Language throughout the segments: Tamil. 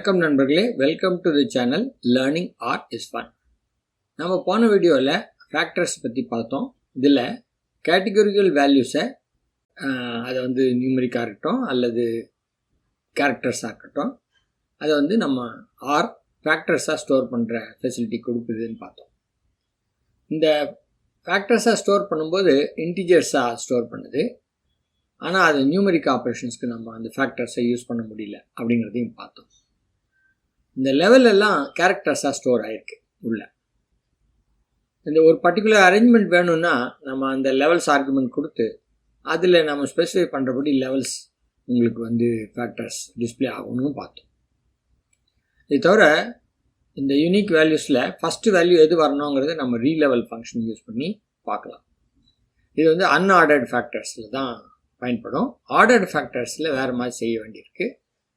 வணக்கம் நண்பர்களே. Welcome to the channel learning art is fun நம்ம போன வீடியோவில் ஃபேக்டர்ஸ் பற்றி பார்த்தோம். இதில் கேட்டகரிக்கல் வேல்யூஸை அதை வந்து நியூமரிக்காக இருக்கட்டும் அல்லது கேரக்டர்ஸாக இருக்கட்டும் அதை வந்து நம்ம ஆர் ஃபேக்டர்ஸாக ஸ்டோர் பண்ணுற ஃபெசிலிட்டி கொடுக்குதுன்னு பார்த்தோம். இந்த ஃபேக்டர்ஸாக ஸ்டோர் பண்ணும்போது இன்டிஜர்ஸாக ஸ்டோர் பண்ணுது. ஆனால் அது நியூமரிக் ஆப்ரேஷன்ஸ்க்கு நம்ம அந்த ஃபேக்டர்ஸை யூஸ் பண்ண முடியல அப்படிங்கிறதையும் பார்த்தோம். இந்த லெவல் எல்லாம் கேரக்டர்ஸாக ஸ்டோர் ஆகிருக்கு உள்ள. இந்த ஒரு பர்டிகுலர் அரேஞ்ச்மெண்ட் வேணும்னா நம்ம அந்த லெவல்ஸ் ஆர்குமெண்ட் கொடுத்து அதில் நம்ம ஸ்பெசிஃபை பண்ணுறபடி லெவல்ஸ் உங்களுக்கு வந்து ஃபேக்டர்ஸ் டிஸ்பிளே ஆகணும்னு பார்த்தோம். இது தவிர இந்த யூனிக் வேல்யூஸில் ஃபஸ்ட்டு வேல்யூ எது வரணுங்கிறத நம்ம ரீலெவல் ஃபங்க்ஷன் யூஸ் பண்ணி பார்க்கலாம். இது வந்து அன்ஆர்டர்ட் ஃபேக்டர்ஸில் தான் பயன்படும். ஆர்டர்ட் ஃபேக்டர்ஸில் வேறு மாதிரி செய்ய வேண்டியிருக்கு.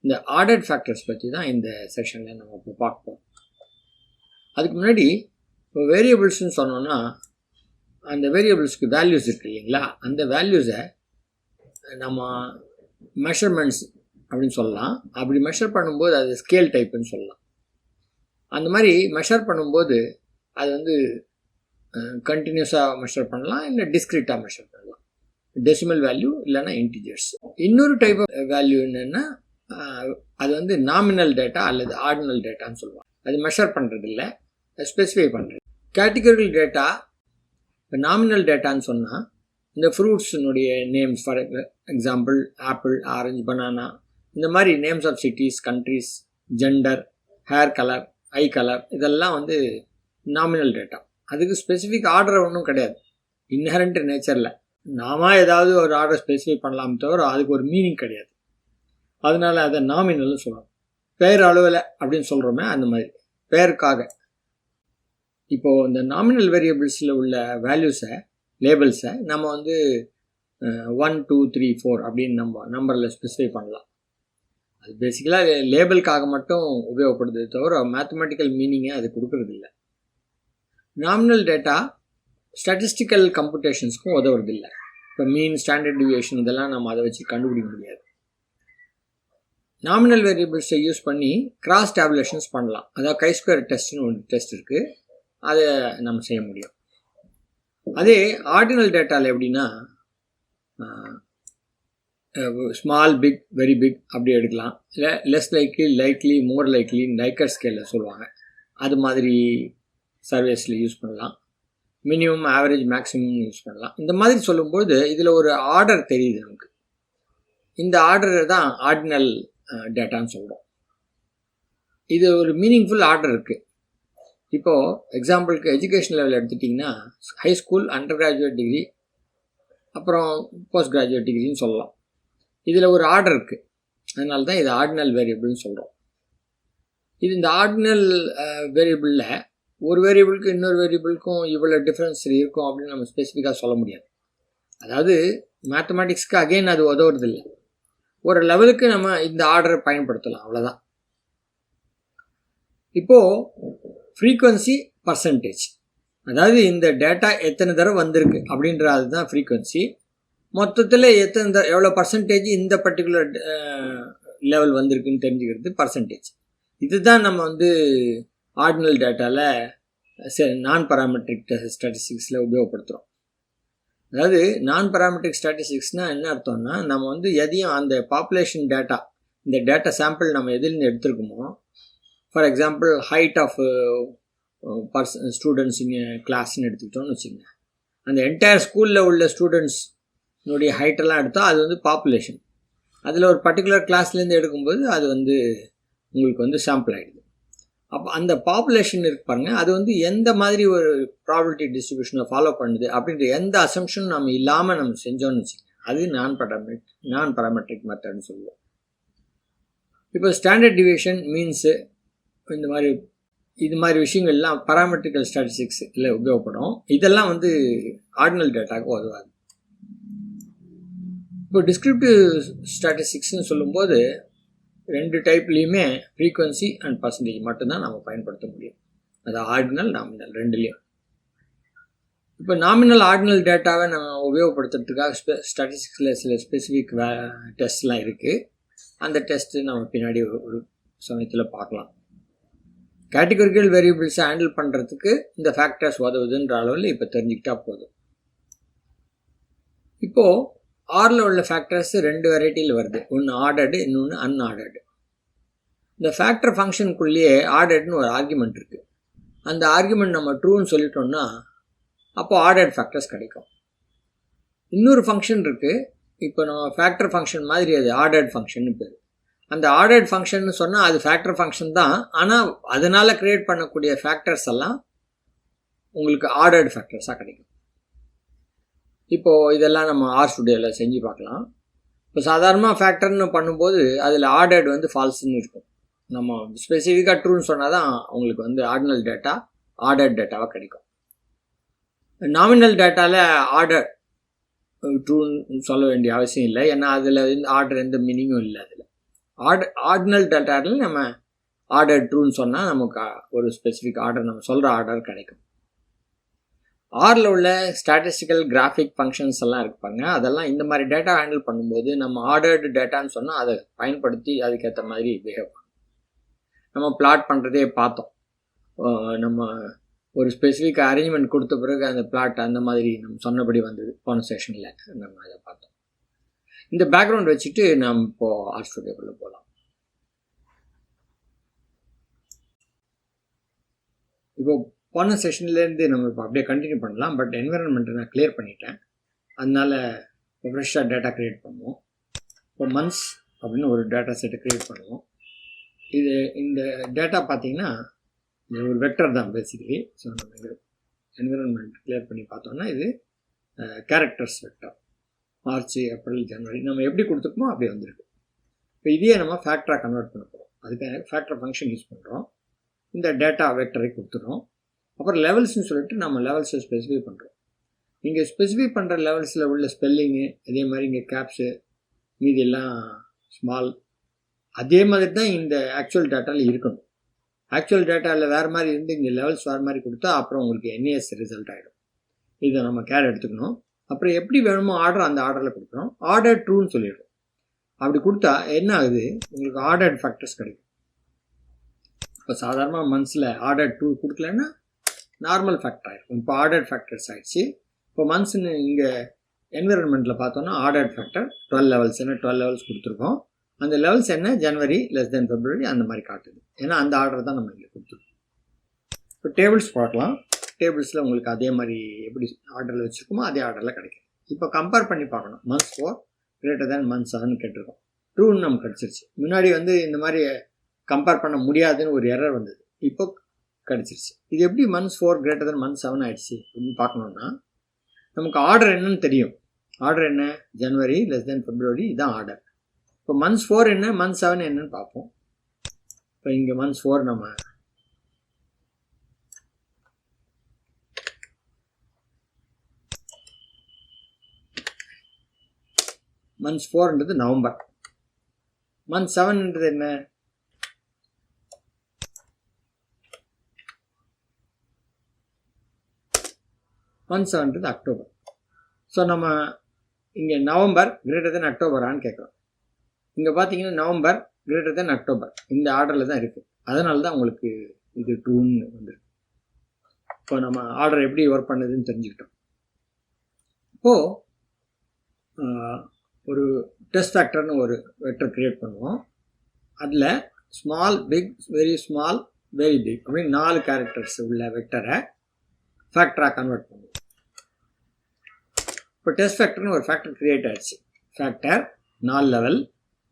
இந்த ஆர்டர்ட் ஃபேக்டர்ஸ் பற்றி தான் இந்த செஷனில் நம்ம இப்போ பார்ப்போம் அதுக்கு முன்னாடி இப்போ வேரியபிள்ஸ்னு சொன்னோன்னா அந்த வேரியபிள்ஸ்க்கு வேல்யூஸ் இருக்குது இல்லைங்களா? அந்த வேல்யூஸை நம்ம மெஷர்மெண்ட்ஸ் அப்படின்னு சொல்லலாம். அப்படி மெஷர் பண்ணும்போது அது ஸ்கேல் டைப்புன்னு சொல்லலாம். அந்த மாதிரி மெஷர் பண்ணும்போது அது வந்து கண்டினியூஸாக மெஷர் பண்ணலாம் இல்லை டிஸ்கிரிட்டாக மெஷர் பண்ணலாம். டெசிமல் வேல்யூ இல்லைன்னா இன்டிஜர்ஸ் இன்னொரு டைப் ஆஃப் வேல்யூ என்னென்னா அது வந்து நாமினல் டேட்டா அல்லது ஆர்டினல் டேட்டான்னு சொல்லுவாங்க. அது மெஷர் பண்ணுறது இல்லை ஸ்பெசிஃபை பண்ணுறது கேட்டகரிக்கல் டேட்டா இப்போ நாமினல் டேட்டான்னு சொன்னால் இந்த ஃப்ரூட்ஸினுடைய names for example apple orange banana இந்த மாதிரி names of cities countries gender hair colour eye colour இதெல்லாம் வந்து நாமினல் டேட்டா அதுக்கு ஸ்பெசிஃபிக் ஆர்டர் ஒன்றும் கிடையாது. இன்ஹரண்ட் நேச்சரில் நாம ஏதாவது ஒரு ஆர்டர் ஸ்பெசிஃபை பண்ணலாம் தவிர அதுக்கு ஒரு மீனிங் கிடையாது. அதனால அதை நாமினல்னு சொல்லணும். பெயர் அளவில் அப்படின்னு சொல்கிறோமே அந்த மாதிரி. பெயருக்காக. இப்போது இந்த நாமினல் வேரியபிள்ஸில் உள்ள வேல்யூஸை லேபிள்ஸை நம்ம வந்து ஒன் டூ த்ரீ ஃபோர் அப்படின்னு நம்ம நம்பரில் ஸ்பெசிஃபை பண்ணலாம். அது பேசிக்கலாக லேபிளுக்காக மட்டும் உபயோகப்படுது தவிர மேத்தமெட்டிக்கல் மீனிங்கை அது கொடுக்கறதில்ல நாமினல் டேட்டா ஸ்டாட்டிஸ்டிக்கல் கம்ப்யூட்டேஷன்ஸ்க்கும் உதவுறதில்லை இப்போ மீன் ஸ்டாண்டர்ட் டிவியேஷன் இதெல்லாம் நம்ம அதை வச்சு கண்டுபிடிக்க முடியாது. நாமினல் வேரியபிள்ஸை யூஸ் பண்ணி கிராஸ் டேபுலேஷன்ஸ் பண்ணலாம். அதாவது கை ஸ்கொயர் டெஸ்ட்னு ஒரு டெஸ்ட் இருக்குது அதை நம்ம செய்ய முடியும். அதே ஆர்டினல் டேட்டாவில் எப்படின்னா ஸ்மால் பிக் வெரி பிக் அப்படி எடுக்கலாம். இல்லை less likely likely more likely Likert ஸ்கேலில் சொல்லுவாங்க. அது மாதிரி சர்வேஸில் யூஸ் பண்ணலாம். மினிமம் ஆவரேஜ் மேக்ஸிமம் யூஸ் பண்ணலாம். இந்த மாதிரி சொல்லும்போது இதில் ஒரு ஆர்டர் தெரியுது நமக்கு. இந்த ஆர்டர் தான் ஆர்டினல் டேட்டான்னு சொல்கிறோம் இது ஒரு மீனிங்ஃபுல் ஆர்டர் இருக்குது இப்போது எக்ஸாம்பிளுக்கு எஜுகேஷன் லெவல் எடுத்துட்டிங்கன்னா high school under graduate degree அப்புறம் போஸ்ட் கிராஜுவேட் டிகிரின்னு சொல்லலாம். இதில் ஒரு ஆர்டர் இருக்குது அதனால தான் இது ஆர்டினல் வேரியபிள்னு சொல்கிறோம் இது இந்த ஆர்டினல் வேரியபிளில் ஒரு வேரியபிளுக்கு இன்னொரு வேரியபிளுக்கும் இவ்வளோ டிஃப்ரென்ஸ் இருக்கும் அப்படின்னு நம்ம ஸ்பெசிஃபிக்காக சொல்ல முடியாது. அதாவது மேத்தமெட்டிக்ஸ்க்கு அகெயின் அது உதவுறதில்லை. ஒரு லெவலுக்கு நம்ம இந்த ஆர்டரை பயன்படுத்தலாம் அவ்வளோதான் இப்போது ஃப்ரீக்குவன்சி பர்சன்டேஜ் அதாவது இந்த டேட்டா எத்தனை தடவை வந்திருக்கு அப்படின்றது தான் ஃப்ரீக்குவன்சி மொத்தத்தில் எத்தனை த எவ்வளோ பர்சன்டேஜ் இந்த பர்டிகுலர் லெவல் வந்திருக்குன்னு தெரிஞ்சுக்கிறது பர்சன்டேஜ் இதுதான் நம்ம வந்து ஆர்டினல் டேட்டாவில் நான் பராமெட்ரிக் ஸ்டாட்டிஸ்டிக்ஸில் உபயோகப்படுத்துகிறோம் அதாவது நான் பராமெட்ரிக் ஸ்டாட்டிஸ்டிக்ஸ்னால் என்ன அர்த்தம்னா நம்ம வந்து எதையும் அந்த பாப்புலேஷன் டேட்டா இந்த டேட்டா சாம்பிள் நம்ம எதுலேருந்து எடுத்திருக்கோமோ for example height of person students இங்கே கிளாஸ்ன்னு எடுத்துக்கிட்டோம்னு வச்சுக்கோங்க. அந்த என்டையர் ஸ்கூலில் உள்ள ஸ்டூடெண்ட்ஸ்னுடைய ஹைட்டெல்லாம் எடுத்தால் அது வந்து பாப்புலேஷன் அதில் ஒரு பர்டிகுலர் கிளாஸ்லேருந்து எடுக்கும்போது அது வந்து உங்களுக்கு வந்து சாம்பிள் ஆகிடுது அப்போ அந்த பாப்புலேஷன் இருக்கு பாருங்க. அது வந்து எந்த மாதிரி ஒரு ப்ராபிலிட்டி டிஸ்ட்ரிபியூஷனை ஃபாலோ பண்ணுது அப்படின்ற எந்த அசம்ஷனும் நம்ம இல்லாமல் நம்ம செஞ்சோம்னு வச்சுக்கோங்க. அது நான் பராமெட்ரிக் நான் பராமெட்ரிக் மெத்தட்னு சொல்லுவோம். இப்போ ஸ்டாண்டர்ட் டிவியேஷன் மீன்ஸு இந்த மாதிரி இது மாதிரி விஷயங்கள்லாம் பராமெட்ரிக்கல் ஸ்டாட்டிஸ்டிக்ஸில் உபயோகப்படும். இதெல்லாம் வந்து ஆர்டினல் டேட்டாவுக்கு உதவாது. இப்போ டிஸ்கிரிப்டிவ் ஸ்டாட்டிஸ்டிக்ஸ்னு சொல்லும்போது ரெண்டு டைப்லேயுமே ஃப்ரீக்குவன்சி அண்ட் பர்சன்டேஜ் மட்டும்தான் நம்ம பயன்படுத்த முடியும். அது ஆர்டினல் நாமினல் ரெண்டுலேயும். இப்போ நாமினல் ஆர்டினல் டேட்டாவை நம்ம உபயோகப்படுத்துறதுக்காக ஸ்பெ ஸ்டாட்டிஸ்டிக்ஸில் சில ஸ்பெசிஃபிக் வே டெஸ்ட்லாம் இருக்குது அந்த டெஸ்ட்டு நம்ம பின்னாடி ஒரு சமயத்தில் பார்க்கலாம். கேட்டகரிக்கல் வேரியபிள்ஸை ஹேண்டில் பண்ணுறதுக்கு இந்த ஃபேக்டர்ஸ் உதவுதுன்ற அளவில் இப்போ தெரிஞ்சுக்கிட்டா போதும். இப்போது ஆரில் உள்ள ஃபேக்டர்ஸ் ரெண்டு வெரைட்டியில் வருது. ஒன்று ஆர்டர்டு இன்னொன்று அன்ஆர்டர்டு இந்த ஃபேக்டர் ஃபங்க்ஷனுக்குள்ளேயே ஆர்டர்டுன்னு ஒரு ஆர்குமெண்ட் இருக்குது அந்த ஆர்குமெண்ட் நம்ம ட்ரூன்னு சொல்லிட்டோம்னா அப்போ ஆர்டர்ட் ஃபேக்டர்ஸ் கிடைக்கும். இன்னொரு ஃபங்க்ஷன் இருக்குது இப்போ நம்ம ஃபேக்டர் ஃபங்க்ஷன் மாதிரி அது ஆர்டர்ட் ஃபங்க்ஷன் பேர். அந்த ஆர்டர்ட் ஃபங்க்ஷன் சொன்னால் அது ஃபேக்டர் ஃபங்க்ஷன் தான். ஆனால் அதனால் க்ரியேட் பண்ணக்கூடிய ஃபேக்டர்ஸ் எல்லாம் உங்களுக்கு ஆர்டர்ட் ஃபேக்டர்ஸாக கிடைக்கும். இப்போது இதெல்லாம் நம்ம ஆர் ஸ்டுடியோவில் செஞ்சு பார்க்கலாம். இப்போ சாதாரணமாக ஃபேக்டர்னு பண்ணும்போது அதில் ஆர்டர்ட் வந்து ஃபால்ஸ்ன்னு இருக்கும். நம்ம ஸ்பெசிஃபிக்காக ட்ரூன்னு சொன்னால் தான் உங்களுக்கு வந்து ஆர்டினல் டேட்டா ஆர்டர்ட் டேட்டாவாக கிடைக்கும். நாமினல் டேட்டாவில் ஆர்டர் ட்ரூன்னு சொல்ல வேண்டிய அவசியம் இல்லை. ஏன்னா அதில் வந்து ஆர்டர் எந்த மீனிங்கும் இல்லை அதில். ஆர்டர் ஆர்டினல் டேட்டாவில் நம்ம ஆர்டர் ட்ரூன்னு சொன்னால் நமக்கு ஒரு ஸ்பெசிஃபிக் ஆர்டர் நம்ம சொல்கிற ஆர்டர் கிடைக்கும். ஆரில் உள்ள ஸ்டாட்டிஸ்டிக்கல் கிராஃபிக் ஃபங்க்ஷன்ஸ் எல்லாம் இருப்பாங்க அதெல்லாம் இந்த மாதிரி டேட்டா ஹேண்டில் பண்ணும்போது நம்ம ஆர்டர்டு டேட்டான்னு சொன்னால் அதை பயன்படுத்தி அதுக்கேற்ற மாதிரி பிஹேவ் நம்ம பிளாட் பண்ணுறதே பார்த்தோம். நம்ம ஒரு ஸ்பெசிஃபிக் அரேஞ்ச்மெண்ட் கொடுத்த பிறகு அந்த பிளாட் அந்த மாதிரி நம்ம சொன்னபடி வந்தது. போன செஷனில் நம்ம அதை பார்த்தோம். இந்த பேக்ரவுண்ட் வச்சுட்டு நம்ம இப்போது ஆர்ட் ஸ்டுடியோக்குள்ளே போகலாம் இப்போ போன செஷன்லேருந்து நம்ம இப்போ அப்படியே கண்டினியூ பண்ணலாம். பட் என்விரான்மெண்ட்டை நான் கிளியர் பண்ணிட்டேன். அதனால் ஃப்ரெஷ்ஷாக டேட்டா க்ரியேட் பண்ணுவோம். இப்போ மந்த்ஸ் அப்படின்னு ஒரு டேட்டா செட்டை க்ரியேட் பண்ணுவோம். இது இந்த டேட்டா பார்த்தீங்கன்னா இது ஒரு வெக்டர் தான் பேசிக்கலி ஸோ நம்ம இது என்விரான்மெண்ட் கிளியர் பண்ணி பார்த்தோம்னா இது characters vector March April January நம்ம எப்படி கொடுத்துருக்கோமோ அப்படி வந்திருக்கு. இப்போ இதையே நம்ம ஃபேக்டராக கன்வெர்ட் பண்ண போகிறோம் அதுக்காக ஃபேக்டர் ஃபங்க்ஷன் யூஸ் பண்ணுறோம் இந்த டேட்டா வெக்டரை கொடுத்துறோம். அப்புறம் லெவல்ஸ்னு சொல்லிட்டு நம்ம லெவல்ஸை ஸ்பெசிஃபை பண்ணுறோம் இங்கே ஸ்பெசிஃபை பண்ணுற லெவல்ஸில் உள்ள ஸ்பெல்லிங்கு அதே மாதிரி இங்கே கேப்ஸு மீதி எல்லாம் ஸ்மால் அதே மாதிரி தான் இந்த ஆக்சுவல் டேட்டாவில் இருக்கணும். ஆக்சுவல் டேட்டாவில் வேறு மாதிரி இருந்து இங்கே லெவல்ஸ் வேறு மாதிரி கொடுத்தா அப்புறம் உங்களுக்கு என்ஏஎஸ் ரிசல்ட் ஆகிடும் இதை நம்ம கேர் எடுத்துக்கணும். அப்புறம் எப்படி வேணுமோ ஆர்டர் அந்த ஆர்டரில் கொடுக்குறோம் ஆர்டர் ட்ரூன்னு சொல்லிடுறோம். அப்படி கொடுத்தா என்ன ஆகுது? உங்களுக்கு ஆர்டர்ட் ஃபேக்டர்ஸ் கிடைக்கும். இப்போ சாதாரணமாக மந்த்ஸில் ஆர்டர் டூ கொடுக்கலன்னா நார்மல் ஃபேக்டர் ஆகிருக்கும் இப்போ ஆர்டர்ட் ஃபேக்டர்ஸ் ஆகிடுச்சு இப்போ மந்த்ஸ்னு இங்கே என்விரான்மெண்ட்டில் பார்த்தோன்னா ஆர்டர்ட் ஃபேக்டர் டுவெல் லெவல்ஸ் என்ன டுவெல் லெவல்ஸ் கொடுத்துருக்கோம். அந்த லெவல்ஸ் என்ன? ஜனவரி லெஸ் தென் ஃபெப்ரவரி அந்த மாதிரி காட்டுது. ஏன்னா அந்த ஆர்டர் தான் நம்ம இங்கே கொடுத்துருக்கோம். இப்போ டேபிள்ஸ் பார்க்கலாம். டேபிள்ஸில் உங்களுக்கு அதே மாதிரி எப்படி ஆர்டரில் வச்சுருக்கோமோ அதே ஆர்டரில் கிடைக்கும். இப்போ கம்பேர் பண்ணி பார்க்கணும். Months four greater than months seven கேட்டிருக்கோம். ட்ரூன்னு நமக்கு கிடச்சிருச்சு. முன்னாடி வந்து இந்த மாதிரி கம்பேர் பண்ண முடியாதுன்னு ஒரு எரர் வந்தது. இப்போ கிடச்சிருச்சு இது எப்படி months four greater than month seven ஆயிடுச்சு அப்படின்னு பார்க்கணுன்னா நமக்கு ஆர்டர் என்னன்னு தெரியும். ஆர்டர் என்ன? ஜனவரி லெஸ் தென் ஃபெப்ரவரி இதுதான் ஆர்டர் இப்போ மந்த்ஸ் ஃபோர் என்ன? மந்த் செவன் என்னன்னு பார்ப்போம். இப்போ இங்கே மந்த்ஸ் ஃபோர் நம்ம மந்த்ஸ் ஃபோர்ன்றது நவம்பர். மந்த் செவன்ன்றது என்ன? ஒன் செவன்ன்றது அக்டோபர் ஸோ நம்ம இங்கே நவம்பர் கிரேட்டர் தென் அக்டோபரான்னு கேட்குறோம் இங்கே பார்த்தீங்கன்னா நவம்பர் கிரேட்டர் தென் அக்டோபர் இந்த ஆர்டரில் தான் இருக்குது அதனால தான் உங்களுக்கு இது ட்ரூன்னு வந்துருக்கு. இப்போ நம்ம ஆர்டர் எப்படி ஒர்க் பண்ணுதுன்னு தெரிஞ்சுக்கிட்டோம். இப்போது ஒரு டெஸ்ட் ஃபேக்டர்னு ஒரு வெக்டர் க்ரியேட் பண்ணுவோம். அதில் small big very small very big அப்படின்னு நாலு கேரக்டர்ஸ் உள்ள வெக்டரை ஃபேக்டராக கன்வெர்ட் பண்ணுவோம். இப்போ டெஸ்ட் ஃபேக்டர்னு ஒரு ஃபேக்டர் க்ரியேட் ஆயிடுச்சு. ஃபேக்டர் நாலு லெவல்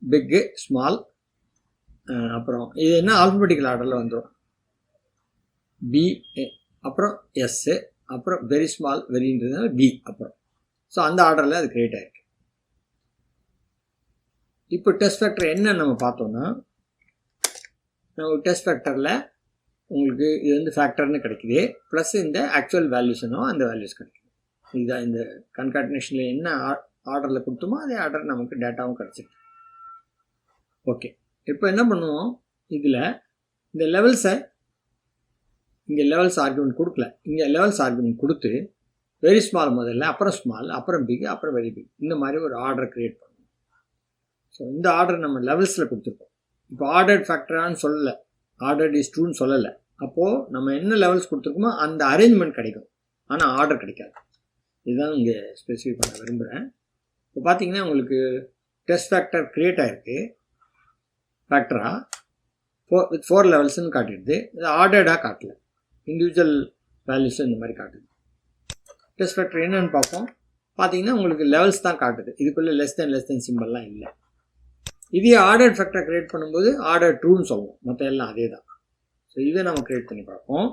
பிக்கு ஸ்மால் அப்புறம் இது என்ன ஆல்பபெட்டிக்கல் ஆர்டரில் வந்துடும் பி அப்புறம் எஸ்ஸு அப்புறம் வெரி ஸ்மால் வெரின்றதுனால பி அப்புறம். ஸோ அந்த ஆர்டரில் அது க்ரியேட் ஆகிருக்கு இப்போ டெஸ்ட் ஃபேக்டர் என்ன நம்ம பார்த்தோன்னா நம்ம டெஸ்ட் ஃபேக்டரில் உங்களுக்கு இது வந்து ஃபேக்டர்னு கிடைக்குது. ப்ளஸ் இந்த ஆக்சுவல் வேல்யூஸனோ அந்த வேல்யூஸ் கிடைக்குது. இதுதான் இந்த கன்காட்டினேஷனில் என்ன ஆர்டரில் கொடுத்தோமோ அதே ஆர்டர் நமக்கு டேட்டாவும் கிடச்சிருக்கு ஓகே இப்போ என்ன பண்ணுவோம்? இதில் இந்த லெவல்ஸை இங்கே லெவல்ஸ் ஆர்குமெண்ட் கொடுக்கல. இங்கே லெவல்ஸ் ஆர்குமெண்ட் கொடுத்து வெரி ஸ்மால் முதல்ல அப்புறம் ஸ்மால் அப்புறம் பிக் அப்புறம் வெரி பிக் இந்த மாதிரி ஒரு ஆர்டர் க்ரியேட் பண்ணுவோம். ஸோ இந்த ஆர்டர் நம்ம லெவல்ஸில் கொடுத்துருக்கோம். இப்போ ஆர்டர்ட் ஃபேக்டரான்னு சொல்லலை. ஆர்டர்ட் இஸ் ட்ரூன்னு சொல்லலை. அப்போது நம்ம என்ன லெவல்ஸ் கொடுத்துருக்கோமோ அந்த அரேஞ்ச்மெண்ட் கிடைக்கும். ஆனால் ஆர்டர் கிடைக்காது. இதுதான் இங்கே ஸ்பெசிஃபை பண்ண விரும்புகிறேன் இப்போ பார்த்தீங்கன்னா உங்களுக்கு டெஸ்ட் ஃபேக்டர் க்ரியேட் ஆகிருக்கு ஃபேக்டராக ஃபோர் வித் ஃபோர் லெவல்ஸ்னு காட்டிடுது. இது ஆர்டர்டாக காட்டல. இண்டிவிஜுவல் வேல்யூஸ் இந்த மாதிரி காட்டுது. டெஸ்ட் ஃபேக்டர் என்னென்னு பார்ப்போம். பார்த்தீங்கன்னா உங்களுக்கு லெவல்ஸ் தான் காட்டுது. இதுக்குள்ளே லெஸ் தென் லெஸ் தென் சிம்பிள்லாம் இல்லை. இதே ஆர்டர் ஃபேக்டரை க்ரியேட் பண்ணும்போது ஆர்டர் ட்ரூன்னு சொல்லுவோம். மற்ற எல்லாம் அதே தான் ஸோ இதை நம்ம க்ரியேட் பண்ணி பார்ப்போம்.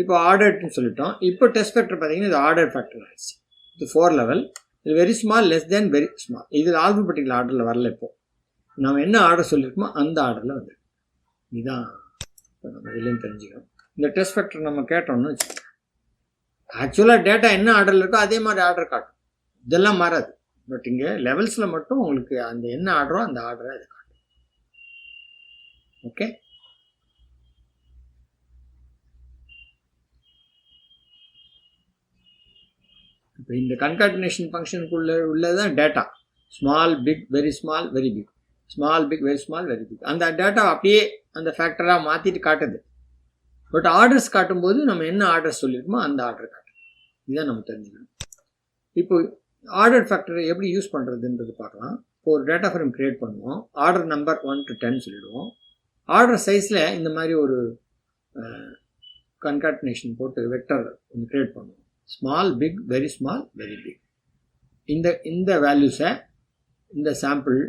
இப்போ ஆர்டர்ட்னு சொல்லிட்டோம். இப்போ டெஸ்ட் ஃபேக்டர் பார்த்தீங்கன்னா இது ஆர்டர் ஃபேக்டர் ஆயிடுச்சு. இது ஃபோர் லெவல் இது very small less than very small இதில் ஆல்பபெட்டிக்கல் ஆர்டரில் வரல இப்போ. நம்ம என்ன ஆர்டர் சொல்லியிருக்கோமோ அந்த ஆர்டரில் வந்து இதுதான் இப்போ நம்ம இதுலேயும் தெரிஞ்சுக்கணும். இந்த டெஸ்ட் ஃபேக்டர் நம்ம கேட்டோம்னு வச்சுக்கோங்க. ஆக்சுவலாக டேட்டா என்ன ஆர்டரில் இருக்கோ அதே மாதிரி ஆர்டர் காட்டும். இதெல்லாம் மாறாது. பட் இங்கே லெவல்ஸில் மட்டும் உங்களுக்கு அந்த என்ன ஆர்டரோ அந்த ஆர்டரை அது காட்டும். ஓகே இப்போ இந்த கன்காட்டினேஷன் உள்ளது உள்ளதான் data small big very small very big small big very small very big அந்த டேட்டா அப்படியே அந்த ஃபேக்டராக மாற்றிட்டு காட்டுது. பட் ஆர்டர்ஸ் காட்டும்போது நம்ம என்ன ஆர்டர்ஸ் சொல்லியிருக்கோமோ அந்த ஆர்டர் காட்டுது. இதை நம்ம தெரிஞ்சுக்கணும். இப்போ ஆர்டர் ஃபேக்டரை எப்படி யூஸ் பண்ணுறதுன்றது பார்க்கலாம். இப்போ ஒரு டேட்டா ஃப்ரேம் க்ரியேட் பண்ணுவோம். Order number one to ten சொல்லிடுவோம். ஆர்டர் சைஸில் இந்த மாதிரி ஒரு கன்காட்டினேஷன் போட்டு வெக்டர் ஒன்று க்ரியேட் பண்ணுவோம். Small big very small very big இந்த இந்த வேல்யூஸை இந்த சாம்பிள்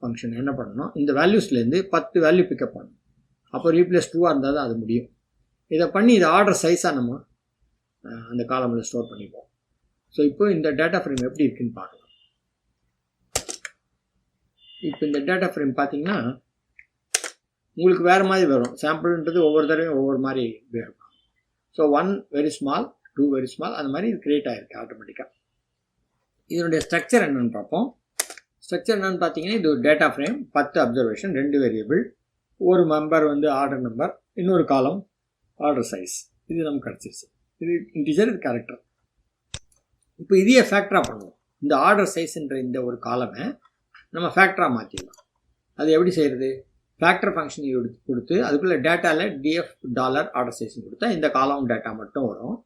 ஃபங்க்ஷன் என்ன பண்ணணும்? இந்த வேல்யூஸ்லேருந்து பத்து வேல்யூ பிக்கப் பண்ணணும். அப்போ ரீப்ளேஸ் டூவாக இருந்தால் தான் அது முடியும். இதை பண்ணி இதை ஆர்டர் சைஸாக நம்ம அந்த காலமில் ஸ்டோர் பண்ணிப்போம். ஸோ இப்போ இந்த டேட்டா ஃப்ரேம் எப்படி இருக்குன்னு பார்க்கலாம். இப்போ இந்த டேட்டா ஃப்ரேம் பார்த்தீங்கன்னா உங்களுக்கு வேறு மாதிரி வரும். சாம்பிள்ன்றது ஒவ்வொரு தடவையும் ஒவ்வொரு மாதிரி வேணும் so one very small two very small அந்த மாதிரி இது க்ரியேட் ஆகிருக்கு ஆட்டோமேட்டிக்காக இதனுடைய ஸ்ட்ரக்சர் என்னென்னு பார்ப்போம். ஸ்ட்ரக்சர் என்னென்னு பார்த்தீங்கன்னா இது ஒரு டேட்டா ஃப்ரேம் பத்து அப்சர்வேஷன் ரெண்டு வேரியபிள் ஒரு மெம்பர் வந்து ஆர்டர் நம்பர் இன்னொரு காலம் ஆர்டர் சைஸ் இது நமக்கு கிடச்சிருச்சு. இது இன்டிஜர் இது கேரக்டர் இப்போ இதையே ஃபேக்டராக பண்ணுவோம். இந்த ஆர்டர் சைஸ்ன்ற இந்த ஒரு காலமை நம்ம ஃபேக்டராக மாற்றிடலாம் அது எப்படி செய்கிறது ஃபேக்டர் ஃபங்க்ஷன் கொடுத்து அதுக்குள்ளே டேட்டாவில் டிஎஃப் டாலர் ஆர்டர் சைஸ் கொடுத்தா இந்த காலம் டேட்டா மட்டும் வரும்.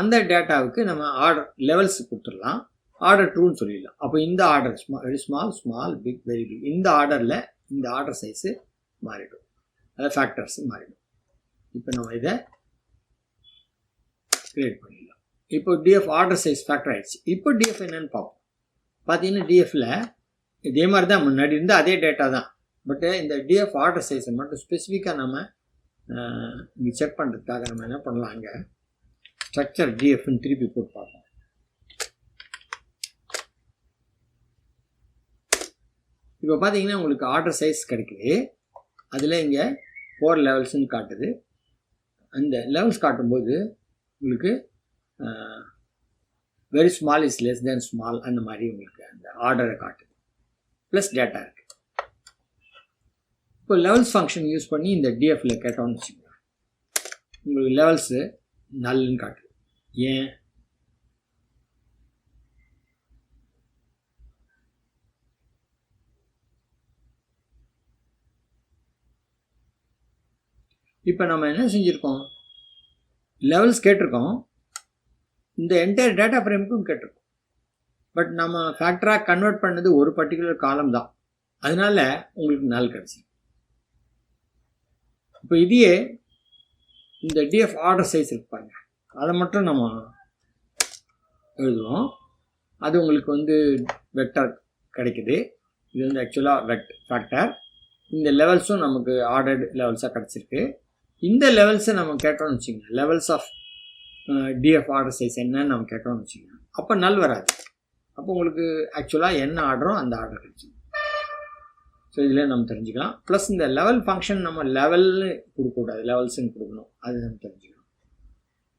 அந்த டேட்டாவுக்கு நம்ம ஆர்டர் லெவல்ஸ் கொடுத்துடலாம். ஆர்டர் ட்ரூன்னு சொல்லிடலாம். அப்போ இந்த order small very small small big very big இந்த ஆர்டரில் இந்த ஆர்டர் சைஸு மாறிடும். அதாவது ஃபேக்டர்ஸ் மாறிடும். இப்போ நம்ம இதை க்ரியேட் பண்ணிடலாம். இப்போ டிஎஃப் ஆர்டர் சைஸ் ஃபேக்டர் ஆகிடுச்சு இப்போ டிஎஃப் என்னன்னு பார்ப்போம். பார்த்தீங்கன்னா டிஎஃப்பில் இதே மாதிரி தான் முன்னாடி இருந்தால் அதே டேட்டா தான். பட்டு இந்த டிஎஃப் ஆர்டர் சைஸை மட்டும் ஸ்பெசிஃபிக்காக நம்ம இங்கே செக் பண்ணுறதுக்காக நம்ம என்ன பண்ணலாம் அங்கே? ஸ்ட்ரக்சர் டிஎஃப்னு திருப்பி போட்டு பார்ப்போம் இப்போ பார்த்தீங்கன்னா உங்களுக்கு ஆர்டர் சைஸ் கிடைக்குது. அதில் இங்கே ஃபோர் லெவல்ஸ்ன்னு காட்டுது. அந்த லெவல்ஸ் காட்டும்போது உங்களுக்கு very small is less than small அந்த மாதிரி உங்களுக்கு அந்த ஆர்டரை காட்டுது. ப்ளஸ் டேட்டா இருக்குது இப்போ லெவல்ஸ் ஃபங்க்ஷன் யூஸ் பண்ணி இந்த டிஎஃப்ல கேட்டோம்னு வச்சுக்கோங்க. உங்களுக்கு லெவல்ஸு நல்லுன்னு காட்டுது. ஏன்? இப்போ நம்ம என்ன செஞ்சுருக்கோம்? லெவல்ஸ் கேட்டிருக்கோம். இந்த என்டையர் டேட்டா ஃப்ரேமுக்கும் கேட்டிருக்கோம். பட் நம்ம ஃபேக்டராக கன்வெர்ட் பண்ணது ஒரு பர்டிகுலர் காலம் தான். அதனால உங்களுக்கு நாள் கிடச்சி. இப்போ இதையே இந்த டிஎஃப் ஆர்டர் சைஸ் இருப்பாங்க அதை மட்டும் நம்ம எழுதுவோம். அது உங்களுக்கு வந்து வெக்டர் கிடைக்குது. இது வந்து ஆக்சுவலாக வெக்ட் ஃபேக்டர் இந்த லெவல்ஸும் நமக்கு ஆர்டர்டு லெவல்ஸாக கிடச்சிருக்கு. இந்த லெவல்ஸை நம்ம கேட்டோம்னு வச்சுக்கோங்க. Levels of df order size என்னன்னு நம்ம கேட்டோம்னு வச்சுக்கோங்க. அப்போ நல் வராது. அப்போ உங்களுக்கு ஆக்சுவலாக என்ன ஆர்டரோ அந்த ஆர்டர் கிடைச்சிடும் ஸோ இதில் நம்ம தெரிஞ்சுக்கலாம். ப்ளஸ் இந்த லெவல் ஃபங்க்ஷன் நம்ம லெவல்னு கொடுக்கக்கூடாது லெவல்ஸுன்னு கொடுக்கணும். அது நம்ம தெரிஞ்சுக்கலாம்.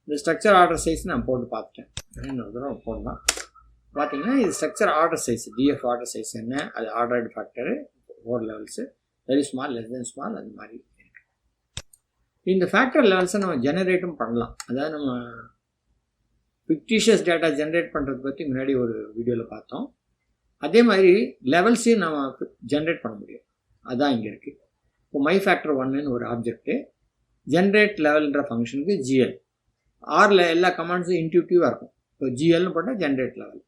இந்த ஸ்ட்ரக்சர் ஆர்டர் சைஸ் நான் போட்டு பார்த்துட்டேன். இன்னொரு தடவை போடலாம் பார்த்தீங்கன்னா இது structure order size df order size என்ன அது ordered factor four levels very small less than small அந்த மாதிரி இருக்குது இந்த ஃபேக்டர் லெவல்ஸை நம்ம ஜெனரேட்டும் பண்ணலாம். அதாவது நம்ம ஃபிக்டிஷியஸ் டேட்டா ஜென்ரேட் பண்ணுறது பற்றி முன்னாடி ஒரு வீடியோவில் பார்த்தோம். அதே மாதிரி லெவல்ஸையும் நம்ம ஜென்ரேட் பண்ண முடியும். அதுதான் இங்கே இருக்குது இப்போ மை ஃபேக்டர் ஒன்னு ஒரு ஆப்ஜெக்ட்டு ஜென்ரேட் லெவல்ன்ற ஃபங்க்ஷனுக்கு ஜிஎல் ஆறில் எல்லா கமாண்ட்ஸும் இன்ட்யூட்டிவாக இருக்கும். இப்போ ஜிஎல்னு போட்டால் ஜென்ரேட் லெவல்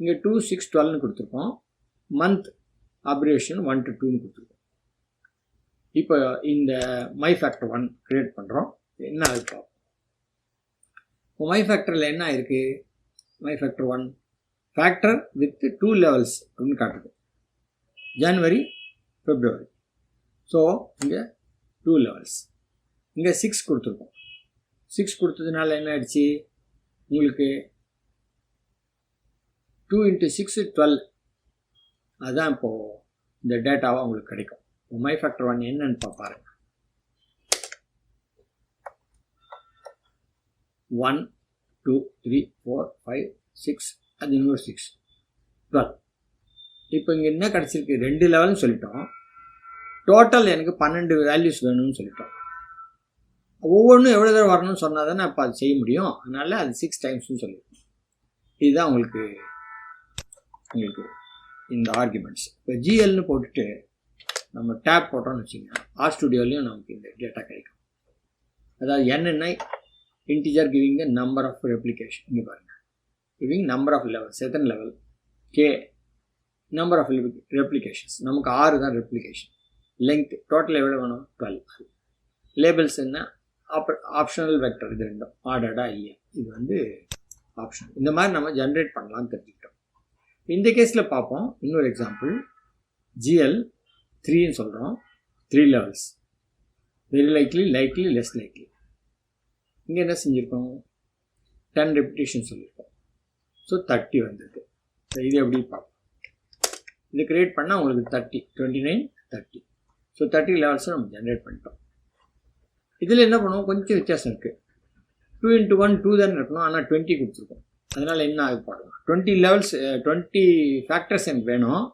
இங்கே டூ சிக்ஸ் டுவெல்னு கொடுத்துருக்கோம். மந்த் அப்ரேஷன் ஒன் டு டூன்னு கொடுத்துருக்கோம். இப்போ இந்த மை ஃபேக்டர் ஒன் க்ரியேட் பண்ணுறோம் என்ன ஆகுது இப்போ? மை ஃபேக்டரில் என்ன இருக்குது my factor one factor with two levels அப்படின்னு காட்டுது. ஜனவரி ஃபெப்ரவரி ஸோ இங்கே டூ லெவல்ஸ் இங்கே சிக்ஸ் கொடுத்துருக்கோம். சிக்ஸ் கொடுத்ததுனால என்ன ஆயிடுச்சு உங்களுக்கு டூ இன்ட்டு சிக்ஸு டுவெல் அதுதான் இப்போது இந்த டேட்டாவாக உங்களுக்கு கிடைக்கும். இப்போ மை ஃபேக்டர் ஒன் என்னன்னு பாருங்க. One two three four five six அது இன்னொரு சிக்ஸ் டுவெல் இப்போ இங்கே என்ன கிடச்சிருக்கு? ரெண்டு லெவல்னு சொல்லிட்டோம். டோட்டல் எனக்கு பன்னெண்டு வேல்யூஸ் வேணும்னு சொல்லிட்டோம். ஒவ்வொன்றும் எவ்வளோ தூரம் வரணும்னு சொன்னால் தானே அப்போ அது செய்ய முடியும். அதனால் அது சிக்ஸ் டைம்ஸ்னு சொல்லியிருக்கோம் இதுதான் உங்களுக்கு உங்களுக்கு இந்த ஆர்குமெண்ட்ஸ் இப்போ ஜிஎல்னு போட்டுட்டு நம்ம டேப் போட்டோம்னு வச்சுக்கோங்க. ஆர் ஸ்டுடியோலையும் நமக்கு இந்த டேட்டா கிடைக்கும். அதாவது என்னென்ன integer giving the number of replication இங்கே பாருங்கள் giving number of level second level K number of replications நமக்கு ஆறு தான் ரெப்ளிகேஷன் லெங்க் டோட்டல் எவ்வளோ வேணும்? டுவெல் லேபிள்ஸ் என்ன? ஆப் ஆப்ஷனல் வெக்டர் இது ரெண்டும். ஆர்டர்டாக இல்லையா? இது வந்து ஆப்ஷன் இந்த மாதிரி நம்ம ஜென்ரேட் பண்ணலாம்னு தெரிஞ்சுக்கிட்டோம். இந்த கேஸில் பார்ப்போம். இன்னொரு எக்ஸாம்பிள் ஜிஎல் த்ரீன்னு சொல்கிறோம் three levels very likely likely less likely இங்கே என்ன செஞ்சுருக்கோம்? டென் ரெப்டிஷன் சொல்லியிருக்கோம் ஸோ தேர்ட்டி வந்திருக்கு. இது எப்படி பார்ப்போம்? இது கிரியேட் பண்ணால் உங்களுக்கு thirty twenty nine thirty so thirty லெவல்ஸை நம்ம ஜென்ரேட் பண்ணிட்டோம். இதில் என்ன பண்ணுவோம்? கொஞ்சம் வித்தியாசம் இருக்குது டூ இன்ட்டு ஒன் டூ தானே இருக்கணும் ஆனால் டுவெண்ட்டி கொடுத்துருக்கோம். அதனால் என்ன ஆகுது பார்க்கலாம் டுவெண்ட்டி லெவல்ஸ் டுவெண்ட்டி ஃபேக்டர்ஸ் எனக்கு வேணும்.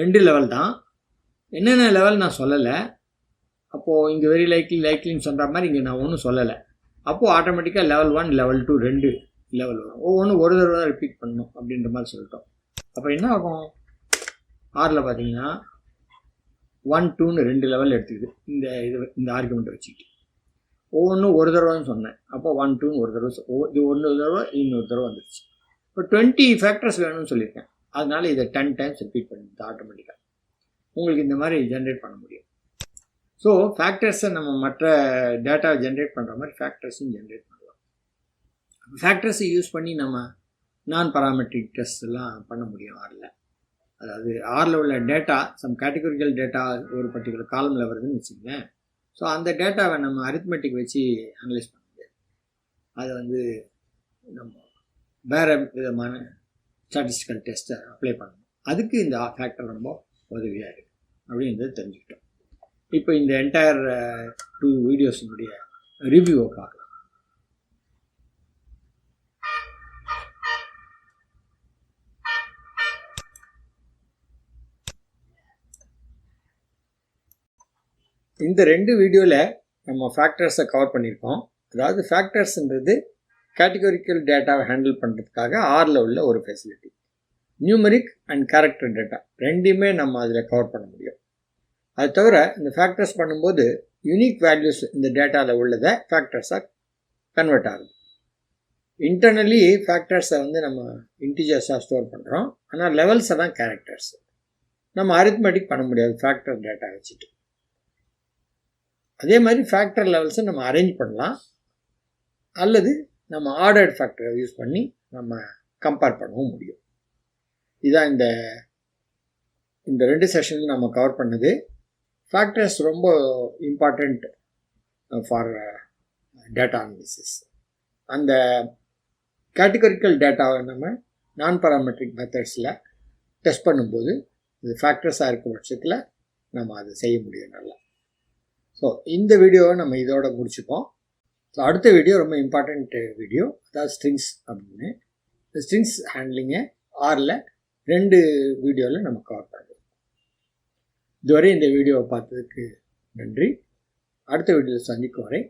ரெண்டு லெவல் தான். என்னென்ன லெவல் நான் சொல்லலை. அப்போது இங்கே வெரி லைக்லி லைக்லின்னு சொல்கிற மாதிரி இங்கே நான் ஒன்றும் சொல்லலை. அப்போது ஆட்டோமேட்டிக்காக லெவல் ஒன் லெவல் டூ ரெண்டு லெவல் வரும். ஒவ்வொன்றும் ஒரு தடவை தான் ரிப்பீட் பண்ணணும் அப்படின்ற மாதிரி சொல்லிட்டோம். அப்போ என்ன ஆகும்? ஆறில் பார்த்தீங்கன்னா ஒன் டூன்னு ரெண்டு லெவல் எடுத்துக்குது இந்த இது இந்த ஆர்குமெண்ட்டை வச்சுக்கிட்டு. ஒவ்வொன்றும் ஒரு தடவைன்னு சொன்னேன். அப்போ ஒன் டூன்னு ஒரு தடவை இது ஒன்று தடவை இன்னொரு தடவை வந்துடுச்சு இப்போ டுவெண்ட்டி ஃபேக்டர்ஸ் வேணும்னு சொல்லியிருக்கேன். அதனால் இதை டென் டைம்ஸ் ரிப்பீட் பண்ணுது ஆட்டோமேட்டிக்காக உங்களுக்கு இந்த மாதிரி ஜென்ரேட் பண்ண முடியும். ஸோ ஃபேக்டர்ஸை நம்ம மற்ற டேட்டாவை ஜென்ரேட் பண்ணுற மாதிரி ஃபேக்டர்ஸும் ஜென்ரேட் பண்ணலாம். ஃபேக்டர்ஸை யூஸ் பண்ணி நம்ம நான் பராமெட்ரிக் டெஸ்ட் எல்லாம் பண்ண முடியும் ஆரில் அதாவது ஆரில் உள்ள டேட்டா சம் கேட்டகரிக்கல் டேட்டா ஒரு பர்டிகுலர் காலமில் வருதுன்னு வச்சுக்கோங்களேன். ஸோ அந்த டேட்டாவை நம்ம அரித்மெட்டிக் வச்சு அனலைஸ் பண்ண முடியாது அதை வந்து நம்ம வேறு விதமான ஸ்டாட்டிஸ்டிக்கல் டெஸ்ட்டை அப்ளை பண்ணணும். அதுக்கு இந்த ஃபேக்டர் ரொம்ப உதவியாக இருக்குது அப்படின்றத தெரிஞ்சுக்கிட்டோம். இப்போ இந்த என்டையர் டூ வீடியோஸினுடைய ரிவ்யூவை பார்க்கலாம். இந்த ரெண்டு வீடியோவில் நம்ம ஃபேக்டர்ஸை கவர் பண்ணியிருக்கோம். அதாவது ஃபேக்டர்ஸ்ன்றது கேட்டகரிக்கல் டேட்டாவை ஹேண்டில் பண்ணுறதுக்காக ஆரில் உள்ள ஒரு facility numeric and character data ரெண்டையுமே நம்ம அதில் கவர் பண்ண முடியும். அது தவிர இந்த ஃபேக்டர்ஸ் பண்ணும்போது யூனிக் வேல்யூஸ் இந்த டேட்டாவில் உள்ளதை ஃபேக்டர்ஸாக கன்வெர்ட் ஆகுது. இன்டர்னலி ஃபேக்டர்ஸை வந்து நம்ம இன்டிஜர்ஸாக ஸ்டோர் பண்ணுறோம் ஆனால் லெவல்ஸை தான் கேரக்டர்ஸ் நம்ம அரித்மெட்டிக் பண்ண முடியாது ஃபேக்டர் டேட்டா வச்சுட்டு. அதே மாதிரி ஃபேக்டர் லெவல்ஸை நம்ம அரேஞ்ச் பண்ணலாம். அல்லது நம்ம ஆர்டர்ட் ஃபேக்டரை யூஸ் பண்ணி நம்ம கம்பேர் பண்ணவும் முடியும். இதான் இந்த இந்த ரெண்டு செஷனில் நம்ம கவர் பண்ணது. ஃபேக்டர்ஸ் ரொம்ப இம்பார்ட்டண்ட் ஃபார் டேட்டா அனாலிசிஸ் அந்த கேட்டகரிக்கல் டேட்டாவை நம்ம நான் பராமெட்ரிக் மெத்தட்ஸில் டெஸ்ட் பண்ணும்போது இது ஃபேக்டர்ஸாக இருக்கும் பட்சத்தில் நம்ம அதை செய்ய முடியும் நல்லா. ஸோ இந்த வீடியோவை நம்ம இதோட முடிச்சுப்போம். ஸோ அடுத்த வீடியோ ரொம்ப இம்பார்ட்டண்ட் வீடியோ அதாவது ஸ்ட்ரிங்ஸ் அப்படின்னு. இந்த ஸ்ட்ரிங்ஸ் ஹேண்ட்லிங்கை ஆறில் ரெண்டு வீடியோவில் நம்ம கவர் பண்ணுறோம் இதுவரை இந்த வீடியோவை பார்த்ததுக்கு நன்றி. அடுத்த வீடியோவில் சந்திக்கும் வரை